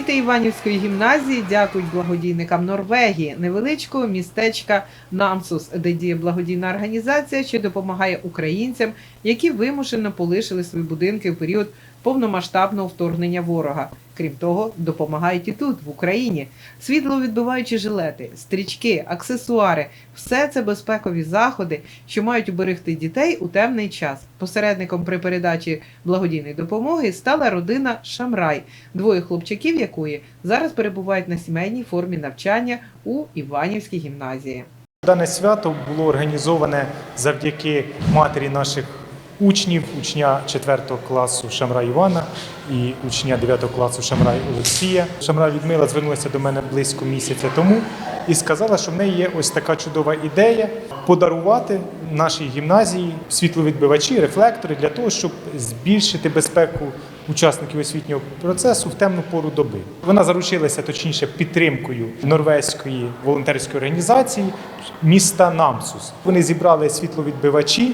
Діти Іванівської гімназії дякують благодійникам Норвегії, невеличкого містечка Намсус, де діє благодійна організація, що допомагає українцям, які вимушено полишили свої будинки в період повномасштабного вторгнення ворога. Крім того, допомагають і тут, в Україні. Світловідбиваючі жилети, стрічки, аксесуари все це безпекові заходи, що мають уберегти дітей у темний час. Посередником при передачі благодійної допомоги стала родина Шамрай, двоє хлопчаків якої зараз перебувають на сімейній формі навчання у Іванівській гімназії. Дане свято було організоване завдяки матері наших учнів, учня 4 класу Шамра Івана і учня 9 класу Шамрай Олексія. Шамра Людмила звернулася до мене близько місяця тому і сказала, що в неї є ось така чудова ідея подарувати нашій гімназії світловідбивачі, рефлектори для того, щоб збільшити безпеку учасників освітнього процесу в темну пору доби. Вона заручилася точніше підтримкою норвезької волонтерської організації міста Намсус. Вони зібрали світловідбивачі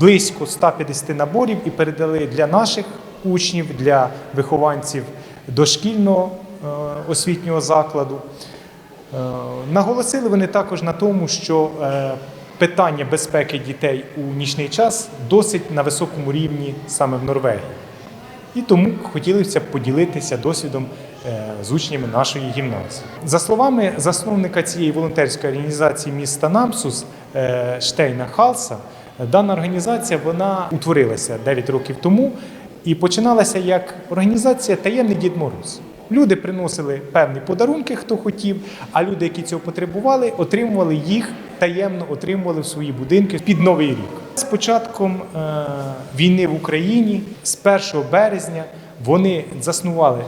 близько 150 наборів і передали для наших учнів, для вихованців дошкільного е, освітнього закладу. Е, Наголосили вони також на тому, що е, питання безпеки дітей у нічний час досить на високому рівні саме в Норвегії. І тому хотілося б поділитися досвідом з учнями нашої гімназії. За словами засновника цієї волонтерської організації міста Намсус Штейна Халса, дана організація вона утворилася 9 років тому і починалася як організація Таємний Дід Мороз. Люди приносили певні подарунки, хто хотів, а люди, які цього потребували, отримували їх таємно, отримували в свої будинки під Новий рік. З початком е, війни в Україні, з 1 березня, вони заснували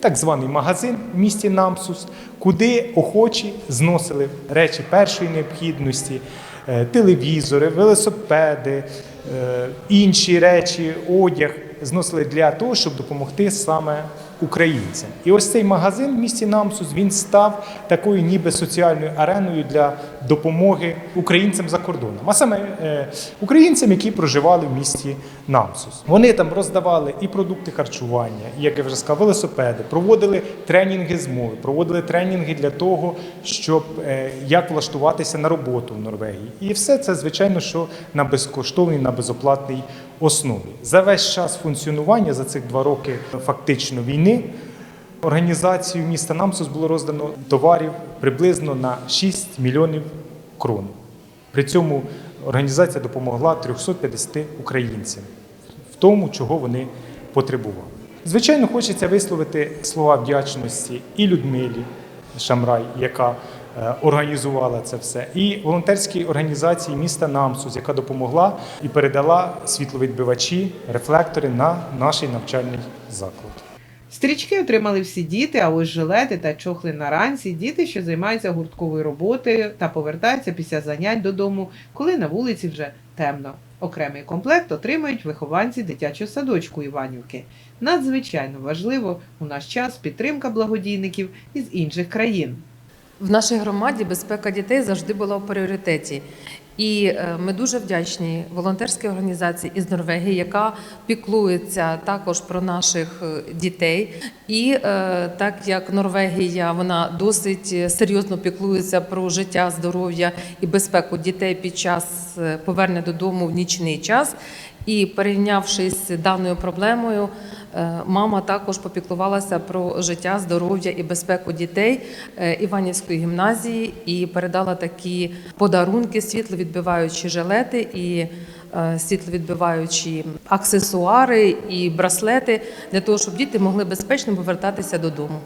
так званий магазин в місті Намсус, куди охочі зносили речі першої необхідності, е, телевізори, велосипеди, е, інші речі, одяг зносили для того, щоб допомогти саме українцям. І ось цей магазин в місті Намсус він став такою ніби соціальною ареною для допомоги українцям за кордоном, а саме е, українцям, які проживали в місті Намсус. Вони там роздавали і продукти харчування, і, як я вже сказав, велосипеди, проводили тренінги з мови, проводили тренінги для того, щоб е, як влаштуватися на роботу в Норвегії. І все це, звичайно, що на безкоштовній, на безоплатній основі. За весь час функціонування за цих два роки фактично війни. Організацію міста Намсус було роздано товарів приблизно на 6 мільйонів крон. При цьому організація допомогла 350 українцям в тому, чого вони потребували. Звичайно, хочеться висловити слова вдячності і Людмилі Шамрай, яка організувала це все, і волонтерській організації міста Намсус, яка допомогла і передала світловідбивачі, рефлектори на наш навчальний заклад. Стрічки отримали всі діти, а ось жилети та чохли на ранці діти, що займаються гуртковою роботою та повертаються після занять додому, коли на вулиці вже темно. Окремий комплект отримають вихованці дитячого садочку Іванівки. Надзвичайно важливо у наш час підтримка благодійників із інших країн. В нашій громаді безпека дітей завжди була в пріоритеті. І е, ми дуже вдячні волонтерській організації із Норвегії, яка піклується також про наших е, дітей. І е, так як Норвегія вона досить серйозно піклується про життя, здоров'я і безпеку дітей під час повернення додому в нічний час. І перейнявшись даною проблемою, мама також попіклувалася про життя, здоров'я і безпеку дітей е, Іванівської гімназії і передала такі подарунки, світловідбиваючі жилети і е, світловідбиваючі аксесуари і браслети для того, щоб діти могли безпечно повертатися додому.